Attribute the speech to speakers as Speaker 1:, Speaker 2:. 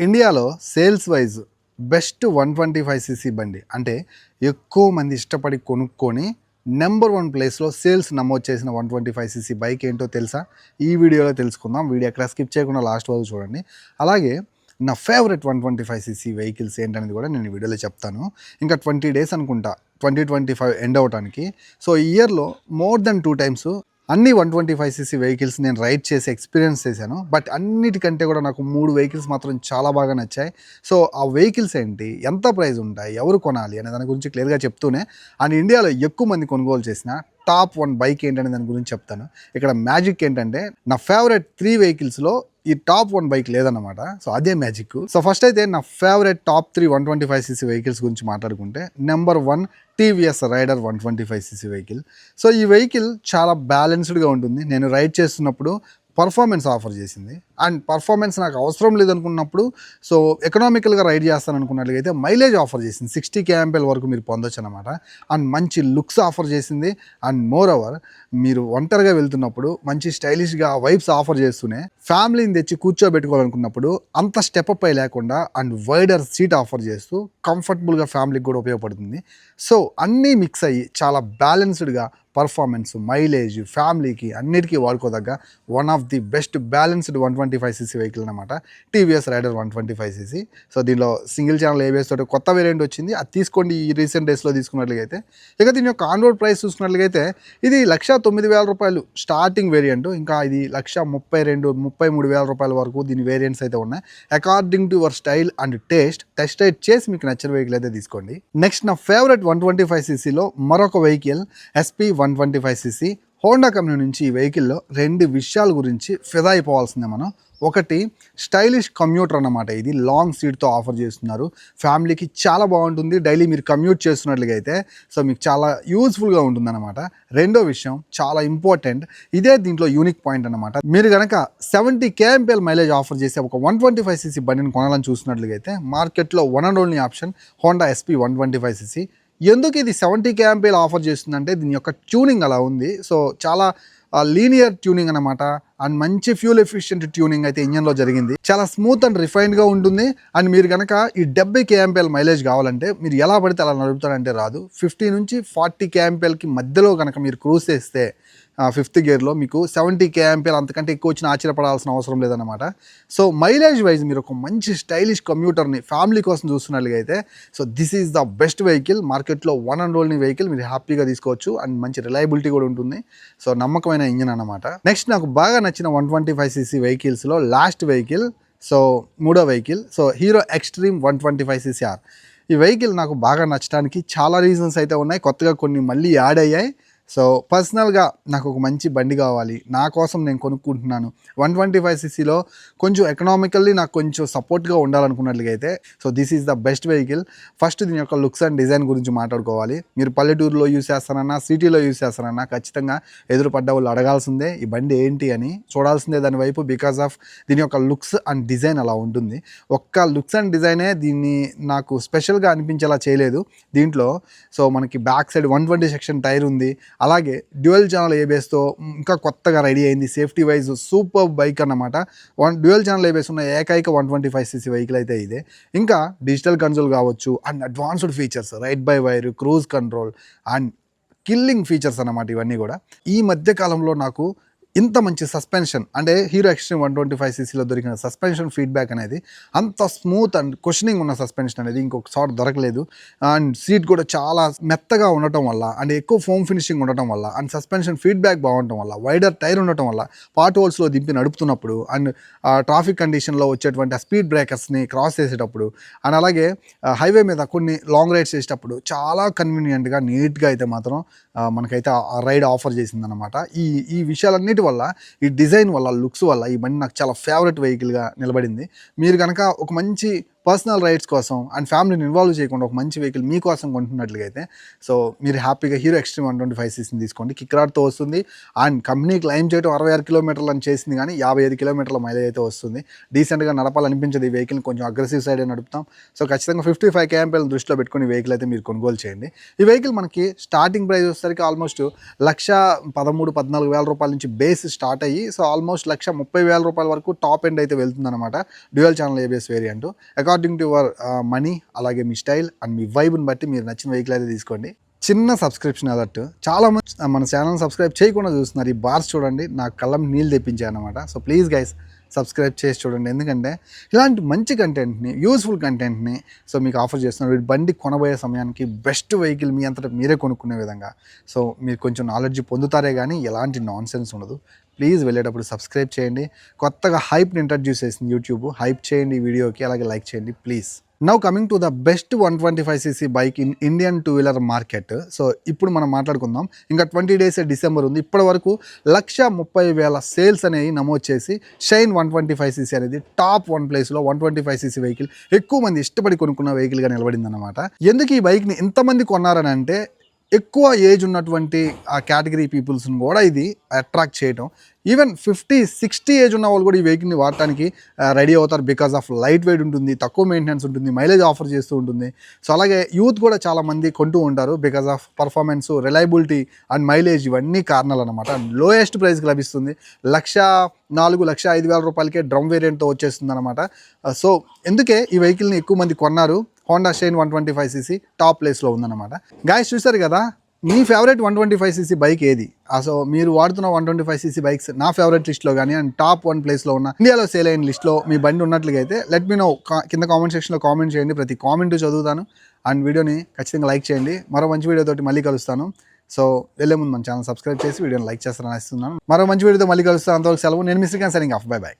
Speaker 1: ఇండియాలో sales wise best one twenty five CC బండి అంటే ఎక్కువ మంది ఇష్టపడి కొనుక్కొని నెంబర్ వన్ ప్లేస్లో సేల్స్ నమోదు చేసిన one twenty five CC bike ఏంటో తెలుసా? ఈ వీడియోలో తెలుసుకుందాం. వీడియో ఎక్కడ స్కిప్ చేయకుండా లాస్ట్ వరకు చూడండి. అలాగే నా favourite one twenty five CC vehicles ఏంటనేది కూడా నేను వీడియోలో చెప్తాను. ఇంకా ట్వంటీ డేస్ అనుకుంటా. ట్వంటీ ట్వంటీ ఫైవ్ ఎండ్ అవడానికి సో ఈ ఇయర్లో మోర్ దెన్ టూ టైమ్స్ అన్ని one twenty five CC vehicles నేను రైడ్ చేసి ఎక్స్పీరియన్స్ చేశాను. బట్ అన్నిటికంటే కూడా నాకు మూడు వెహికల్స్ మాత్రం చాలా బాగా నచ్చాయి. సో ఆ వెహికల్స్ ఏంటి ఎంత ప్రైస్ ఉంటాయి ఎవరు కొనాలి అనే దాని గురించి క్లియర్గా చెప్తూనే అండ్ ఇండియాలో ఎక్కువ మంది కొనుగోలు చేసిన టాప్ వన్ బైక్ ఏంటనే దాని గురించి చెప్తాను. ఇక్కడ మ్యాజిక్ ఏంటంటే నా ఫేవరెట్ త్రీ వెహికల్స్లో ఈ టాప్ వన్ బైక్ లేదన్నమాట. సో అదే మ్యాజిక్. సో ఫస్ట్ అయితే నా favourite top three one twenty five CC vehicles గురించి మాట్లాడుకుంటే number one TVS Raider one twenty five CC vehicle. So ఈ వెహికల్ చాలా బ్యాలెన్స్డ్గా ఉంటుంది. నేను రైడ్ చేస్తున్నప్పుడు పర్ఫార్మెన్స్ ఆఫర్ చేసింది. అండ్ పర్ఫార్మెన్స్ నాకు అవసరం లేదనుకున్నప్పుడు సో ఎకనామికల్గా రైడ్ చేస్తాను అనుకున్నట్లయితే మైలేజ్ ఆఫర్ చేసింది. సిక్స్టీ కేఎంపీఎల్ వరకు మీరు పొందొచ్చు అనమాట అండ్ మంచి లుక్స్ ఆఫర్ చేసింది. అండ్ మోర్ ఓవర్ మీరు ఒంటరిగా వెళ్తున్నప్పుడు మంచి స్టైలిష్గా వైబ్స్ ఆఫర్ చేస్తూనే ఫ్యామిలీని తెచ్చి కూర్చోబెట్టుకోవాలనుకున్నప్పుడు అంత స్టెప్ అప్ అయి లేకుండా అండ్ వైడర్ సీట్ ఆఫర్ చేస్తూ కంఫర్టబుల్గా ఫ్యామిలీకి కూడా ఉపయోగపడుతుంది. సో అన్నీ మిక్స్ అయ్యి చాలా బ్యాలెన్స్డ్గా పర్ఫార్మెన్స్ మైలేజ్ ఫ్యామిలీకి అన్నిటికీ వాడుకోదగ్గ one of the best balanced one twenty five CC vehicle అనమాట TVS Raider one twenty five CC so దీనిలో సింగిల్ ఛానల్ ఏబిఎస్ తోటి కొత్త వేరియంట్ వచ్చింది. అది తీసుకోండి ఈ రీసెంట్ డేస్లో తీసుకున్నట్లయితే. ఇక దీని యొక్క ఆన్ రోడ్ ప్రైస్ చూసుకున్నట్లయితే ఇది లక్ష తొమ్మిది వేల రూపాయలు స్టార్టింగ్ వేరియంట్ ఇంకా ఇది లక్ష ముప్పై రెండు ముప్పై మూడు వేల రూపాయల వరకు దీని వేరియంట్స్ అయితే ఉన్నాయి. According to your style and taste test ride చేసి మీకు నచ్చిన వెహికల్ అయితే తీసుకోండి. నెక్స్ట్ నా ఫేవరెట్ వన్ ట్వంటీ ఫైవ్ సీసీలో మరొక vehicle SP one twenty five CC Honda company నుంచి ఈ వెహికల్లో రెండు విషయాల గురించి ఫిదా అయిపోవాల్సిందే మనం. ఒకటి స్టైలిష్ కమ్యూటర్ అన్నమాట ఇది. లాంగ్ సీట్తో ఆఫర్ చేస్తున్నారు. ఫ్యామిలీకి చాలా బాగుంటుంది. డైలీ మీరు కమ్యూట్ చేస్తున్నట్లుగా అయితే సో మీకు చాలా యూస్ఫుల్గా ఉంటుందన్నమాట. రెండో విషయం చాలా ఇంపార్టెంట్. ఇదే దీంట్లో యూనిక్ పాయింట్ అనమాట మీరు కనుక సెవెంటీ కేఎంపీఎల్ మైలేజ్ ఆఫర్ చేసే ఒక వన్ ట్వంటీ ఫైవ్ సీసీ బండిని కొనాలని చూసినట్లుగా అయితే మార్కెట్లో one and only option Honda SP one twenty five CC. ఎందుకు ఇది సెవెంటీ క్యాంపీలు ఆఫర్ చేస్తుందంటే దీని యొక్క ట్యూనింగ్ అలా ఉంది. సో చాలా లీనియర్ ట్యూనింగ్ అనమాట అండ్ మంచి ఫ్యూల్ ఎఫిషియెంట్ ట్యూనింగ్ అయితే ఇంజన్లో జరిగింది. చాలా స్మూత్ అండ్ రిఫైన్డ్గా ఉంటుంది. అండ్ మీరు కనుక ఈ డెబ్బై కేఎంపీఎల్ మైలేజ్ కావాలంటే మీరు ఎలా పడితే అలా నడుపుతారంటే రాదు. ఫిఫ్టీ నుంచి ఫార్టీ కేఎంపీఎల్కి మధ్యలో కనుక మీరు క్రూజ్ చేస్తే ఫిఫ్త్ గేర్లో మీకు సెవెంటీ కేఎంపీఎల్ అంతకంటే ఎక్కువ వచ్చిన ఆశ్చర్యపడాల్సిన అవసరం లేదన్నమాట. సో మైలేజ్ వైజ్ మీరు ఒక మంచి స్టైలిష్ కంప్యూటర్ని ఫ్యామిలీ కోసం చూస్తున్నట్లుగా అయితే so this is the best vehicle మార్కెట్లో వన్ అండ్ ఓన్లీ వెహికల్ మీరు హ్యాపీగా తీసుకోవచ్చు అండ్ మంచి రిలయబిలిటీ కూడా ఉంటుంది. సో నమ్మకమైన ఇంజిన్ అనమాట నెక్స్ట్ నాకు బాగా నచ్చిన వన్ ట్వంటీ ఫైవ్ సీసీ వెహికల్స్లో లాస్ట్ వెహికల్ సో మూడో vehicle so Hero Xtreme one twenty five CC R ఈ వెహికల్ నాకు బాగా నచ్చడానికి చాలా రీజన్స్ అయితే ఉన్నాయి. కొత్తగా కొన్ని మళ్ళీ యాడ్ అయ్యాయి. సో పర్సనల్గా నాకు ఒక మంచి బండి కావాలి. నా కోసం నేను కొనుక్కుంటున్నాను. వన్ ట్వంటీ ఫైవ్ సిసిలో కొంచెం ఎకనామికల్లీ నాకు కొంచెం సపోర్ట్గా ఉండాలనుకున్నట్లుగా అయితే so this is the best vehicle. First దీని యొక్క లుక్స్ అండ్ డిజైన్ గురించి మాట్లాడుకోవాలి. మీరు పల్లెటూరులో యూస్ చేస్తారన్నా సిటీలో యూస్ చేస్తారన్నా ఖచ్చితంగా ఎదురుపడ్డ వాళ్ళు అడగాల్సిందే ఈ బండి ఏంటి? అని చూడాల్సిందే దాని వైపు బికాస్ ఆఫ్ దీని యొక్క లుక్స్ అండ్ డిజైన్ అలా ఉంటుంది. ఒక్క లుక్స్ అండ్ డిజైనే దీన్ని నాకు స్పెషల్గా అనిపించేలా చేయలేదు. దీంట్లో సో మనకి back side one twenty section tyre ఉంది. అలాగే డ్యూయల్ ఛానల్ ఏబిఎస్తో ఇంకా కొత్తగా రెడీ అయింది సేఫ్టీ వైజ్ సూపర్ బైక్ అన్నమాట. వన్ డ్యూయల్ ఛానల్ ఏబిఎస్ ఉన్న ఏకైక one twenty five CC vehicle అయితే ఇదే. ఇంకా డిజిటల్ కన్సోల్ కావచ్చు and advanced features ride by wire cruise control and killing features అన్నమాట ఇవన్నీ కూడా. ఈ మధ్య కాలంలో నాకు ఇంత మంచి సస్పెన్షన్ అంటే Hero Xtreme one twenty five సీసీలో దొరికిన సస్పెన్షన్ ఫీడ్బ్యాక్ అనేది అంత స్మూత్ అండ్ క్వశ్చనింగ్ ఉన్న సస్పెన్షన్ అనేది ఇంకొక సార్ట్ దొరకలేదు. అండ్ సీట్ కూడా చాలా మెత్తగా ఉండటం వల్ల అండ్ ఎక్కువ ఫోమ్ ఫినిషింగ్ ఉండటం వల్ల అండ్ సస్పెన్షన్ ఫీడ్బ్యాక్ బాగుండటం వల్ల వైడర్ టైర్ ఉండటం వల్ల పార్ట్ హోల్స్లో దింపి నడుపుతున్నప్పుడు అండ్ ట్రాఫిక్ కండిషన్లో వచ్చేటువంటి ఆ స్పీడ్ బ్రేకర్స్ని క్రాస్ చేసేటప్పుడు అండ్ అలాగే హైవే మీద కొన్ని లాంగ్ రైడ్స్ చేసేటప్పుడు చాలా కన్వీనియంట్గా నీట్గా అయితే మాత్రం మనకైతే రైడ్ ఆఫర్ చేసిందనమాట ఈ ఈ విషయాలన్నిటి వల్ల ఈ డిజైన్ వల్ల లుక్స్ వల్ల ఈ బండి నాకు చాలా ఫేవరెట్ వెహికల్గా నిలబడింది. మీరు కనుక ఒక మంచి పర్సనల్ రైడ్స్ కోసం అండ్ ఫ్యామిలీని ఇన్వాల్వ్ చేయకుండా ఒక మంచి వెహికల్ మీకోసం కొంటున్నట్లయితే సో మీరు హ్యాపీగా Hero Xtreme one twenty five సీసీని తీసుకోండి. కిక్రాడ్తో వస్తుంది. అండ్ కంపెనీ క్లైమ్ చేయడం అరవై ఆరు కిలోమీటర్లు అని చేసింది కానీ యాభై ఐదు కిలోమీటర్ల మైలేజ్ అయితే వస్తుంది. డీసెంట్గా నడపాలనిపించదు ఈ వెహికల్ కొంచెం అగ్రెసివ్ సైడ్ నడుపుతాం. సో ఖచ్చితంగా ఫిఫ్టీ ఫైవ్ కేఎంపీలను దృష్టిలో పెట్టుకుని వెహికల్ అయితే మీరు కొనుగోలు చేయండి. ఈ వెహికల్ మనకి స్టార్టింగ్ ప్రైస్ వచ్చేసరికి ఆల్మోస్ట్ లక్ష పదమూడు పద్నాలుగు వేల రూపాయల నుంచి బేస్ స్టార్ట్ అయ్యి సో ఆల్మోస్ట్ లక్ష ముప్పై వేల రూపాయల వరకు టాప్ ఎండ్ అయితే వెళ్తుందన్నమాట. Dual channel ABS variant according to your money అలాగే మీ స్టైల్ అండ్ మీ వైబ్ని బట్టి మీరు నచ్చిన వెహికల్ అయితే తీసుకోండి. చిన్న సబ్స్క్రిప్షన్ అలర్ట్ చాలా మంది మన ఛానల్ సబ్స్క్రైబ్ చేయకుండా చూస్తున్నారు. ఈ బార్స్ చూడండి నా కళ్ళం నీళ్ళు తెప్పించాయి అనమాట సో ప్లీజ్ గైస్ సబ్స్క్రైబ్ చేసి చూడండి. ఎందుకంటే ఇలాంటి మంచి కంటెంట్ని యూస్ఫుల్ కంటెంట్ని సో మీకు ఆఫర్ చేస్తున్నారు. వీటి బండి కొనబోయే సమయానికి బెస్ట్ వెహికల్ మీ అంతటా మీరే కొనుక్కునే విధంగా. సో మీరు కొంచెం నాలెడ్జ్ పొందుతారే కానీ ఎలాంటి నాన్ సెన్స్ ఉండదు. ప్లీజ్ వెళ్ళేటప్పుడు సబ్స్క్రైబ్ చేయండి. కొత్తగా హైప్ని ఇంట్రడ్యూస్ చేసింది యూట్యూబ్ హైప్ చేయండి ఈ వీడియోకి అలాగే లైక్ చేయండి please. Now coming to the best one twenty five CC bike in Indian two wheeler market so ఇప్పుడు మనం మాట్లాడుకుందాం. ఇంకా ట్వంటీ డేస్ డిసెంబర్ ఉంది. ఇప్పటి వరకు లక్ష ముప్పై వేల సేల్స్ అనేవి నమోదు చేసి Shine one twenty five CC అనేది టాప్ వన్ ప్లేస్లో one twenty five CC vehicle ఎక్కువ మంది ఇష్టపడి కొనుక్కున్న వెహికల్గా నిలబడింది అనమాట ఎందుకు ఈ బైక్ని ఇంతమంది కొన్నారని అంటే ఎక్కువ ఏజ్ ఉన్నటువంటి ఆ కేటగిరీ పీపుల్స్ని కూడా ఇది అట్రాక్ట్ చేయడం ఈవెన్ ఫిఫ్టీ సిక్స్టీ ఏజ్ ఉన్న వాళ్ళు కూడా ఈ వెహికల్ని వాడటానికి రెడీ అవుతారు బికాస్ ఆఫ్ లైట్ వెయిట్ ఉంటుంది తక్కువ మెయింటెనెన్స్ ఉంటుంది మైలేజ్ ఆఫర్ చేస్తూ ఉంటుంది. సో అలాగే యూత్ కూడా చాలామంది కొంటూ ఉంటారు because of performance reliability and mileage ఇవన్నీ కారణాలు అనమాట లోయెస్ట్ ప్రైస్కి లభిస్తుంది. లక్ష నాలుగు లక్ష ఐదు వేల రూపాయలకే డ్రమ్ వేరియంట్తో వచ్చేస్తుంది అనమాట సో ఎందుకే ఈ వెహికల్ని ఎక్కువ మంది కొన్నారు? Honda Shine one twenty five CC top ప్లేస్లో ఉందన్నమాట. గాయస్ చూసారు కదా? మీ favourite one twenty five CC bike ఏది? సో మీరు వాడుతున్న one twenty five CC bikes నా ఫేవరెట్ లిస్ట్లో కానీ అండ్ టాప్ వన్ ప్లేస్లో ఉన్న ఇండియాలో సేల్ అయిన లిస్ట్లో మీ బండి ఉన్నట్లుగా అయితే లెట్ మీ నో కింద కామెంట్ సెక్షన్లో కామెంట్ చేయండి. ప్రతి కామెంట్ చదువుతాను. అండ్ వీడియోని ఖచ్చితంగా లైక్ చేయండి. మరో మంచి వీడియోతోటి మళ్ళీ కలుస్తాను. సో వెళ్ళే ముందు మన ఛానల్ సబ్స్క్రైబ్ చేసి వీడియోని లైక్ చేస్తారని ఇస్తున్నాను మరో మంచి వీడియోతో మళ్ళీ కలుస్తాను. అంతవరకు సెలవు. నేను మిస్టర్ కానీ సరింగ్ ఆఫ్ బై బై